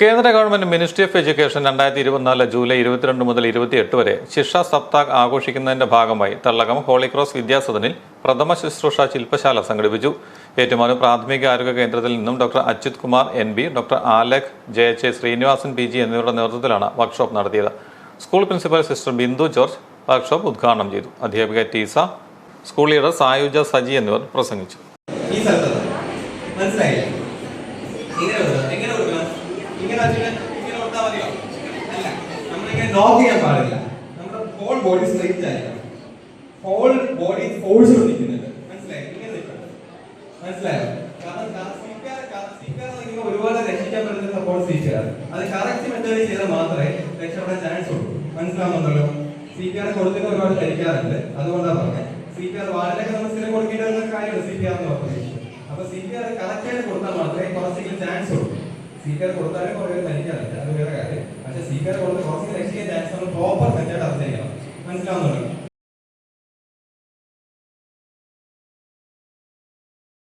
കേന്ദ്ര government ministry of education രണ്ടായിരത്തി ഇരുപത്തിനാല് ജൂലൈ ഇരുപത്തിരണ്ട് മുതൽ ഇരുപത്തിയെട്ട് വരെ ശിക്ഷ സപ്താഹ് ആഘോഷിക്കുന്നതിന്റെ ഭാഗമായി തള്ളകം ഹോളിക്രോസ് വിദ്യാസദനിൽ പ്രഥമ ശുശ്രൂഷ ശില്പശാല സംഘടിപ്പിച്ചു. ഏറ്റുമാനൂർ പ്രാഥമിക ആരോഗ്യ കേന്ദ്രത്തിൽ നിന്നും doctor Achyuth Kumar N. B doctor Alak J. H. A. Srinivasan P. G എന്നിവരുടെ നേതൃത്വത്തിലാണ് വർക്ക്ഷോപ്പ് നടത്തിയത്. School principal sister Bindu George workshop ഉദ്ഘാടനം ചെയ്തു. അധ്യാപിക Tessa school leader Sayuja Saji എന്നിവർ പ്രസംഗിച്ചു. ഇങ്ങനെ വെച്ചിട്ട് ഇങ്ങനെ കൊടുത്താൽ അല്ല നമ്മളിങ്ങനെ നോക്ക് ചെയ്യാൻ പാടില്ല. നമ്മുടെ ഹോൾ ബോഡി സ്ട്രെയിറ്റ് ആയിരിക്കണം. ഹോൾ ബോഡി ഫോഴ്സ് നിൽക്കുന്നുണ്ട് മനസ്സിലായോ? ഇങ്ങനെ നിൽക്കണം. മനസ്സിലായോ? കാരണം നിങ്ങൾ ഒരുപാട് രക്ഷിക്കാൻ പറ്റുന്ന സപ്പോർട്ട് സ്വീകാരം അത് കറക്റ്റ് മെത്തേഡിൽ ചെയ്താൽ മാത്രമേ രക്ഷപ്പെടാൻ ചാൻസ് ഉള്ളൂ. മനസ്സിലാവുന്നുണ്ടല്ലോ? സ്വീകാരം കൊടുത്തിട്ട് ഒരുപാട് കഴിക്കാറുണ്ട് അതുകൊണ്ടാണ് പറഞ്ഞത് സ്വീകാർ വളരെ നമ്മൾ സ്ഥിരം കൊടുക്കേണ്ട കാര്യമാണ് സ്വീകാരം എന്ന് പറഞ്ഞത് അപ്പൊ കറക്റ്റ് ആയിട്ട് കൊടുത്താൽ മാത്രമേ സ്വീകാരം കൊടുത്താലും കുറേ നനിക്കാറില്ല അത് വേറെ കാര്യം. പക്ഷേ സ്വീകാരം കൊടുത്ത് കുറച്ച് രക്ഷിക്കാൻ ചാൻസ് നമ്മൾ പ്രോപ്പർ മെത്തേഡ് അവതരിക്കാം